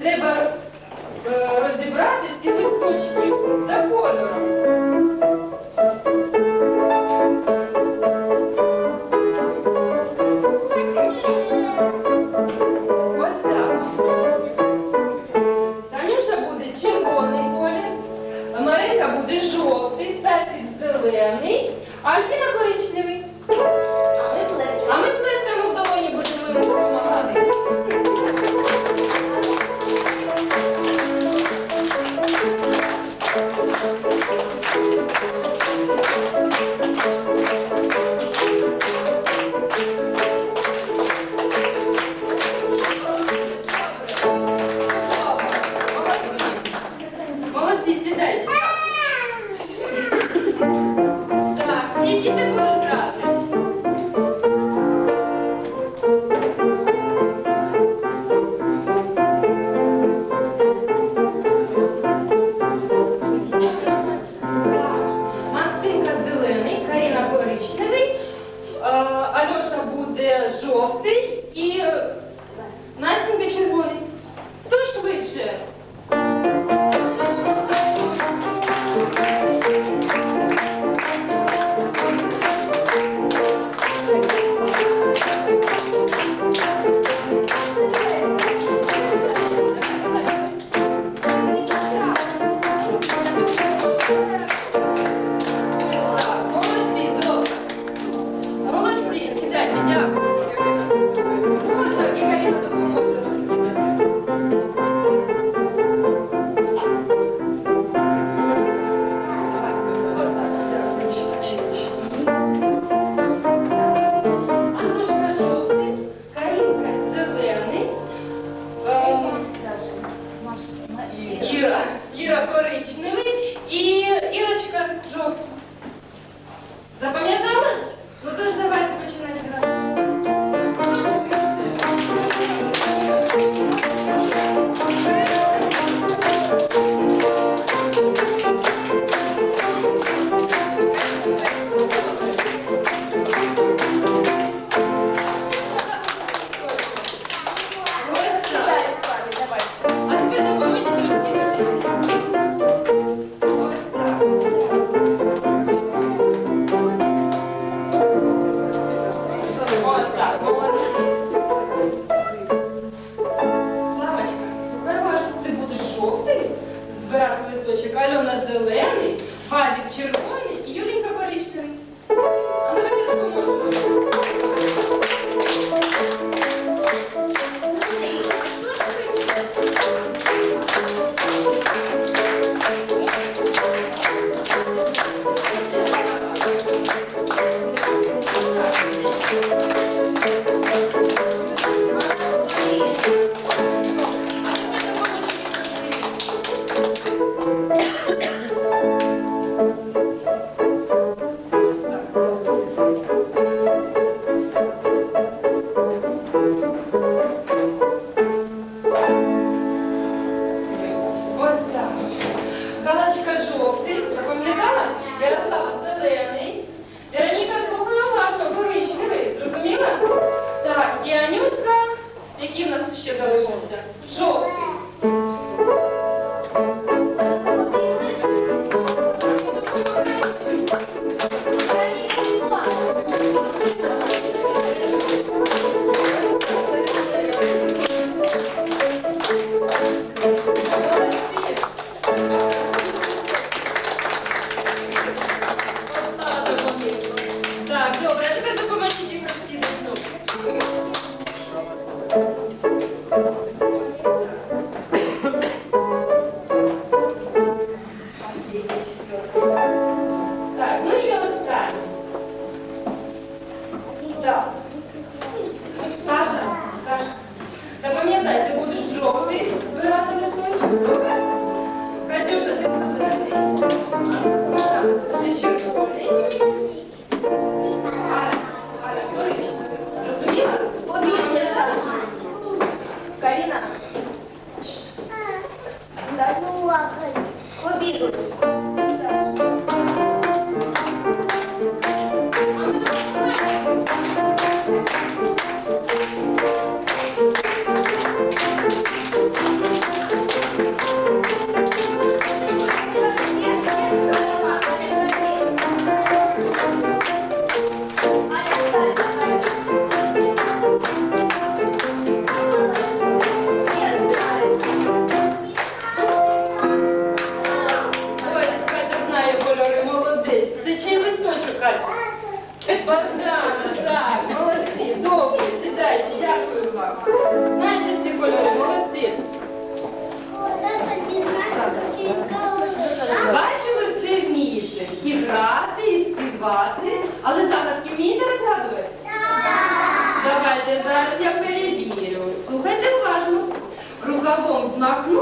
Треба е, розібрати ці листочки за кольором.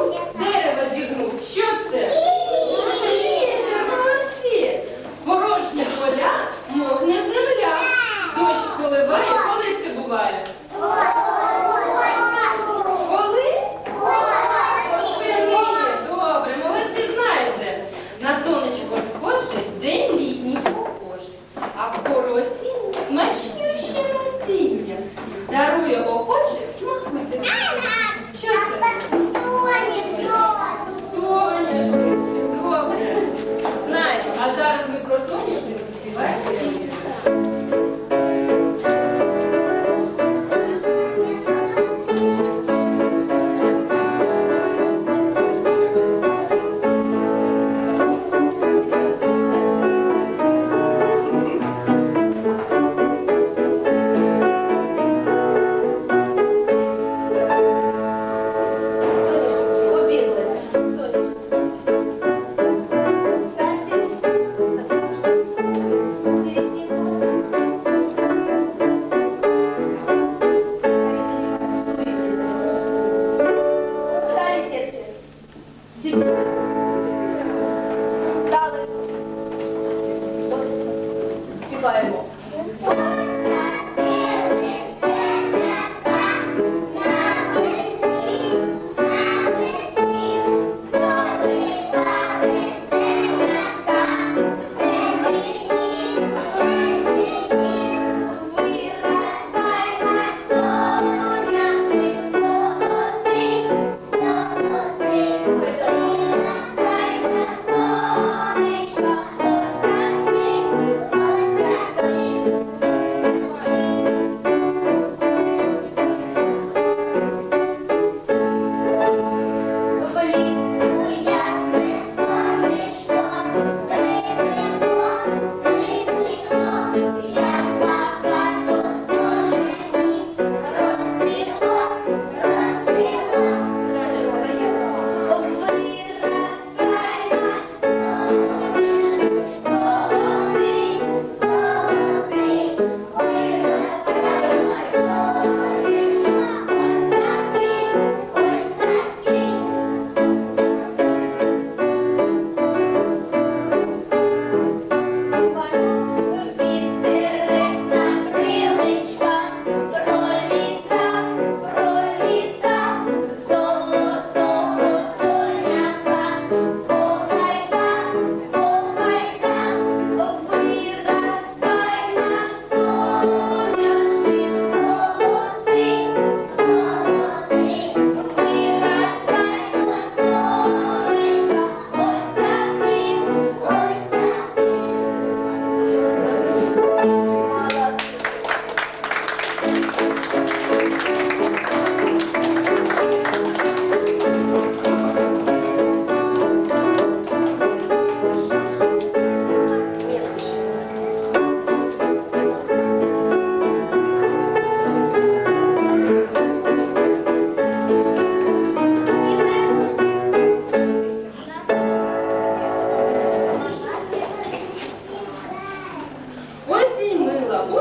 you.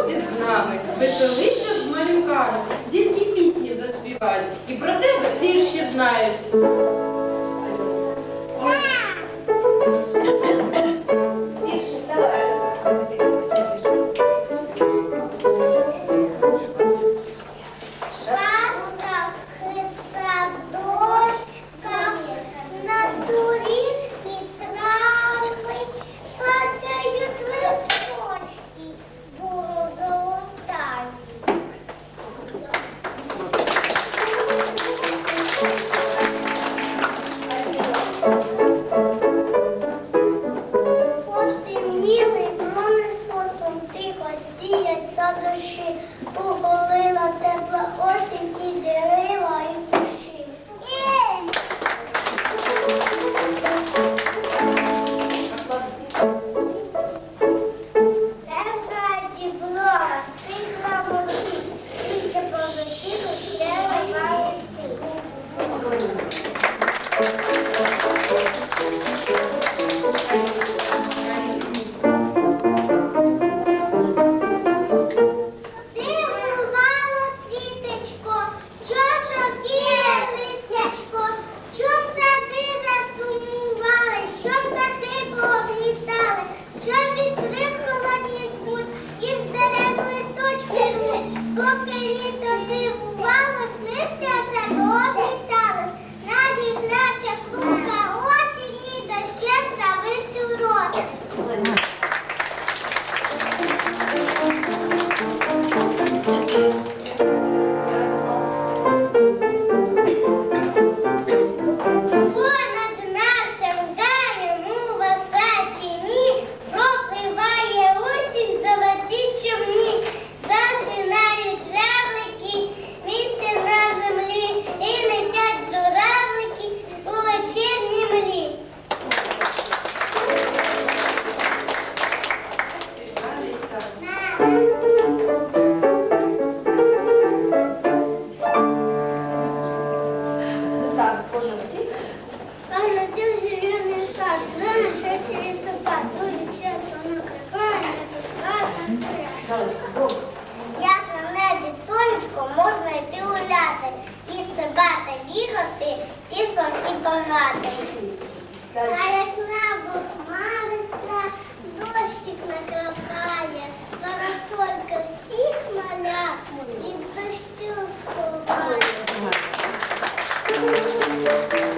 ти з нами, веселиться з малюками, дітні пісні заспівають, і про тебе вірші знають. Música